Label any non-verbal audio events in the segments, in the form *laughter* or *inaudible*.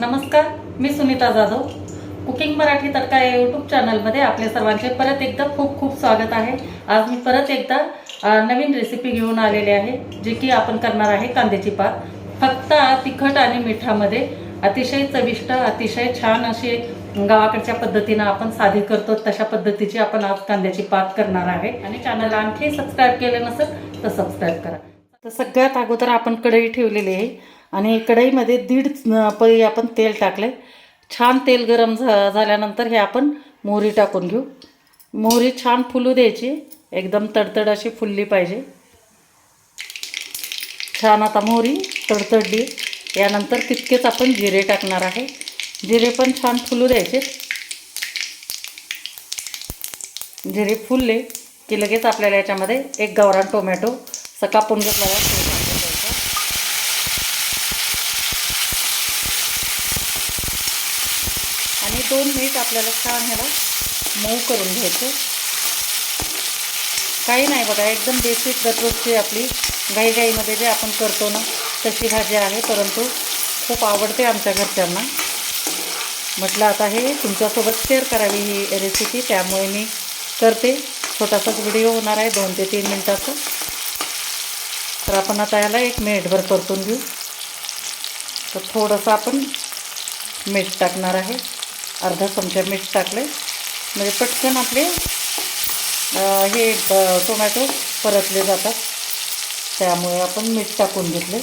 नमस्कार मी सुनीता जाधव. कुकिंग मराठी तडका या यूट्यूब चॅनलमध्ये आपल्या सर्वांचे परत एकदा खूप खूप स्वागत आहे. आज मी परत एकदा नवीन रेसिपी घेऊन आलेली आहे जी की आपण करणार आहे कांद्याची पात. फक्त तिखट आणि मिठामध्ये अतिशय चविष्ट अतिशय छान अशी गावाकडच्या पद्धतीनं आपण साधी करतो तशा पद्धतीची आपण आज कांद्याची पात करणार आहे. आणि चॅनलला आणखी सबस्क्राईब केलं नसेल तर सबस्क्राईब करा. तर सगळ्यात अगोदर आपण कढई ठेवलेली आहे. आणि कढईमध्ये दीड अं, पळी आपण तेल टाकले छान तेल गरम झा झाल्यानंतर हे आपण मोहरी टाकून घेऊ. मोहरी छान फुलू द्यायची. एकदम तडतड अशी फुलली पाहिजे. छान आता मोहरी तडतडली. यानंतर तितकेच आपण जिरे टाकणार आहे. जिरे पण छान फुलू द्यायचे. जिरे फुलले की लगेच आपल्याला याच्यामध्ये एक गावरान टोमॅटो असा कापून घेतलेला तो टाकून द्यायचा. आणि दोन मिनिट आपल्याला छान ह्याला मऊ करून घ्यायचं. काही नाही बघा एकदम बेसिक दररोजची आपली घाईघाईमध्ये जे आपण करतो ना तशी भाजी आहे परंतु खूप आवडते आमच्या घरच्यांना. म्हटलं आता हे तुमच्यासोबत शेअर करावी ही रेसिपी त्यामुळे मी करते. छोटासाच व्हिडिओ होणार आहे दोन ते तीन मिनटाचा. तर आपण आता याला एक मिनिटभर परतून घेऊ. तर थोडंसं आपण मीठ टाकणार आहे. अर्धा चमचा मीठ टाकले म्हणजे पटकन आपले हे टोमॅटो परतले जातात. त्यामुळे आपण मीठ टाकून घेतले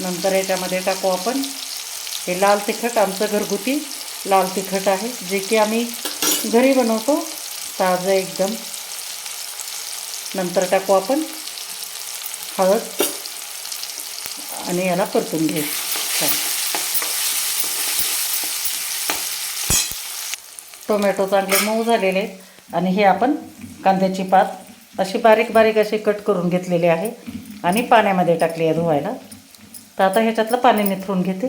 नंतर याच्यामध्ये टाकू आपण हे लाल तिखट आमचं घरगुती लाल तिखट आहे जे की आम्ही घरी बनवतो ताजं एकदम. नंतर टाकू आपण हळद. आणि याला परतून घे टोमॅटो चांगले मऊ झालेले आहेत. आणि हे आपण कांद्याची पात अशी बारीक बारीक अशी कट करून घेतलेली आहे. आणि पाण्यामध्ये टाकली आहे धुवायला. तर आता ह्याच्यातलं पाणी निथरून घेते.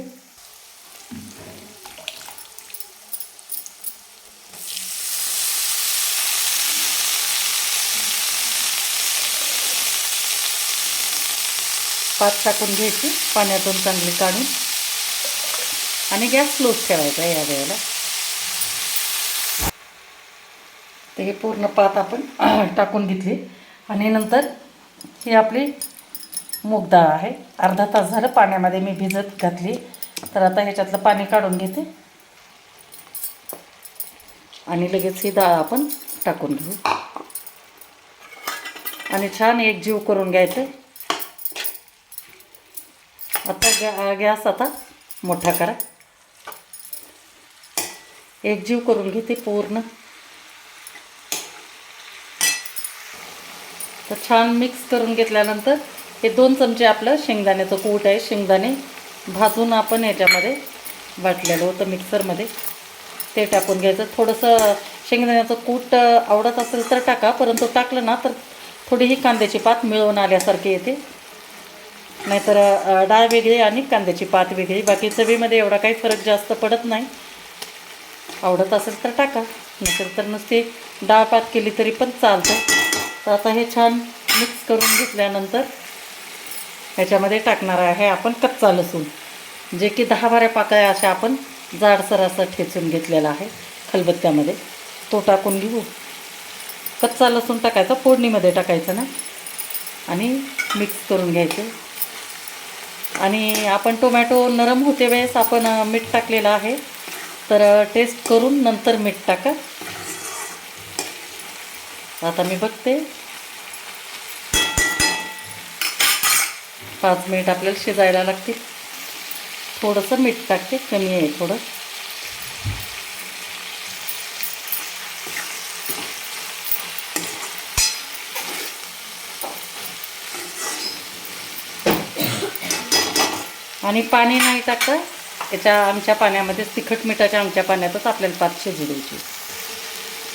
पात टाकून घ्यायची पाण्यातून चांगली काढून. आणि गॅस स्लोच ठेवायचा या वेळेला. तर हे पूर्ण पात आपण *clears throat* टाकून घेतली. आणि नंतर ही आपली मूग डाळ आहे. अर्धा तास झालं पाण्यामध्ये मी भिजत घातली. तर आता ह्याच्यातलं पाणी काढून घेते. आणि लगेच ही डाळ आपण टाकून घेऊ. आणि छान एक जीव करून घ्यायचं. आता गॅ गॅस आता मोठा करा. एक जीव करून घेते पूर्ण. तर छान मिक्स करून घेतल्यानंतर हे दोन चमचे आपलं शेंगदाण्याचं कूट आहे शेंगदाणे भाजून आपण याच्यामध्ये वाटलेलं होतं मिक्सरमध्ये. ते टाकून घ्यायचं. थोडंसं शेंगदाण्याचं कूट आवडत असेल तर टाका परंतु टाकलं ना तर थोडी ही कांद्याची पात मिळवून आल्यासारखी येते. नाहीतर डाळ वेगळी आणि कांद्याची पात वेगळी. बाकी चवीमध्ये एवढा काही फरक जास्त पडत नाही. आवडत असेल तर टाका. नसेल तर नुसती डाळ पात केली तरी पण चालतं. तर आता हे छान मिक्स करून घेतल्यानंतर ह्याच्यामध्ये टाकणार आहे आपण कच्चा लसूण. जे की दहा बारा पाकळ्या अशा आपण जाडसर असं ठेचून घेतलेला आहे खलबत्त्यामध्ये. तो टाकून घेऊ. कच्चा लसूण टाकायचा फोडणीमध्ये टाकायचं ना. आणि मिक्स करून घ्यायचं. आणि आपण टोमॅटो नरम होते वेळेस आपण मीठ टाकलेलं आहे. तर टेस्ट करून नंतर मीठ टाका. आता मी बघते. पाच मिनिट आपल्याला शिजायला लागतील. थोडंसं मीठ टाकते कमी आहे थोडं. आणि पाणी नाही टाकता त्याच्या आमच्या पाण्यामध्येच तिखट मिठाच्या आमच्या पाण्यातच आपल्याला पात शिजू द्यायची.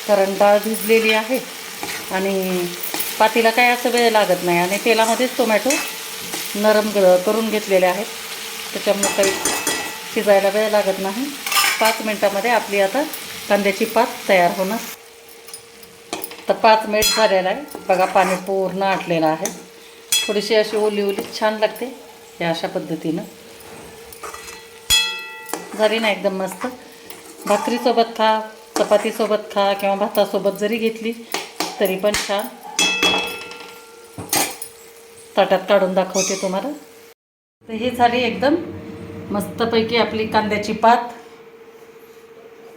कारण डाळ भिजलेली आहे. आणि पातीला काय असं वेळ लागत नाही. आणि तेलामध्येच टोमॅटो नरम ग करून घेतलेले आहेत. त्याच्यामुळे काही शिजायला वेळ लागत नाही. पाच मिनटामध्ये आपली आता कांद्याची पात तयार होणार. तर पाच मिनिट झालेला आहे. बघा पाणी पूर्ण आटलेलं आहे. थोडीशी अशी ओली ओली छान लागते या अशा पद्धतीनं. झाली ना एकदम मस्त. भाकरीसोबत खा चपातीसोबत खा किंवा भातासोबत जरी घेतली तरी पण छान. ताटात काढून दाखवते तुम्हाला. तर ही झाली एकदम मस्तपैकी आपली कांद्याची पात.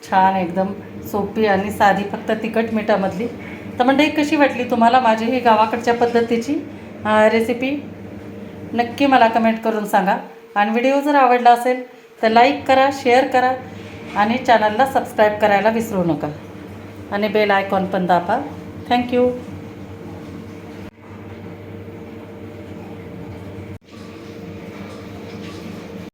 छान एकदम सोपी आणि साधी फक्त तिखट मिठामधली. तर म्हणजे कशी वाटली तुम्हाला माझी ही गावाकडच्या पद्धतीची रेसिपी नक्की मला कमेंट करून सांगा. आणि व्हिडिओ जर आवडला असेल तर लाईक करा शेअर करा आणि चॅनलला सबस्क्राईब करायला विसरू नका. आणि बेल आयकॉन पण दाबा. Thank you.